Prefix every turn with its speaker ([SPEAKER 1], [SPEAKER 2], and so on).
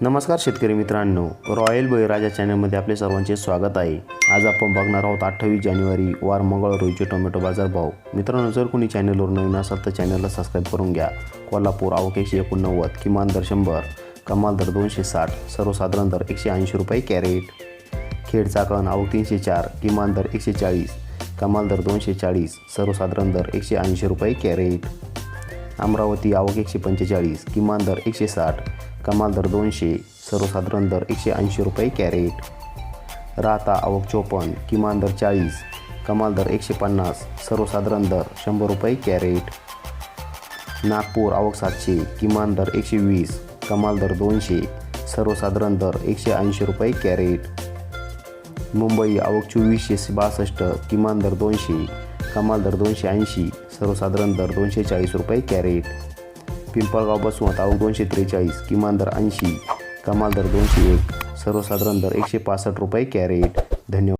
[SPEAKER 1] नमस्कार शेतकरी मित्रांनो. रॉयल बळीराजा चॅनलमध्ये आपले सर्वांचे स्वागत आहे. आज आपण बघणार आहोत अठ्ठावीस जानेवारी वार मंगळ रोजीचे टोमॅटो बाजार भाव. मित्रांनो जर कोणी चॅनलवर नवीन असाल तर चॅनलला सबस्क्राईब करून घ्या. कोल्हापूर आवक एकशे एकोणनव्वद किमान दर शंभर कमाल दर दोनशे साठ सर्वसाधारण दर एकशे ऐंशी रुपये कॅरेट. खेड चाकण आवक तीनशे चार किमान दर एकशे चाळीस कमाल दर दोनशे चाळीस सर्वसाधारण दर एकशे ऐंशी रुपये कॅरेट. अमरावती आवक एकशे पंचेचाळीस किमान दर एकशे साठ कमाल दर दोनशे सर्वसाधारण दर एकशे ऐंशी रुपये कॅरेट. राहता आवक चोपन्न किमान दर चाळीस कमाल दर एकशे पन्नास सर्वसाधारण दर शंभर रुपये कॅरेट. नागपूर आवक सातशे किमान दर एकशे वीस कमाल दर दोनशे सर्वसाधारण दर एकशे ऐंशी रुपये कॅरेट. मुंबई आवक चोवीसशे बासष्ट किमान दर दोनशे कमाल दर दोनशे ऐंशी सर्वसाधारण दर दोनशे चाळीस रुपये कॅरेट. पिंपळगाव बसवंत आवक दोनशे त्रेचाळीस किमान दर ऐंशी कमाल दर दोनशे एक सर्वसाधारण दर एकशे पासष्ट रुपये कॅरेट. धन्यवाद.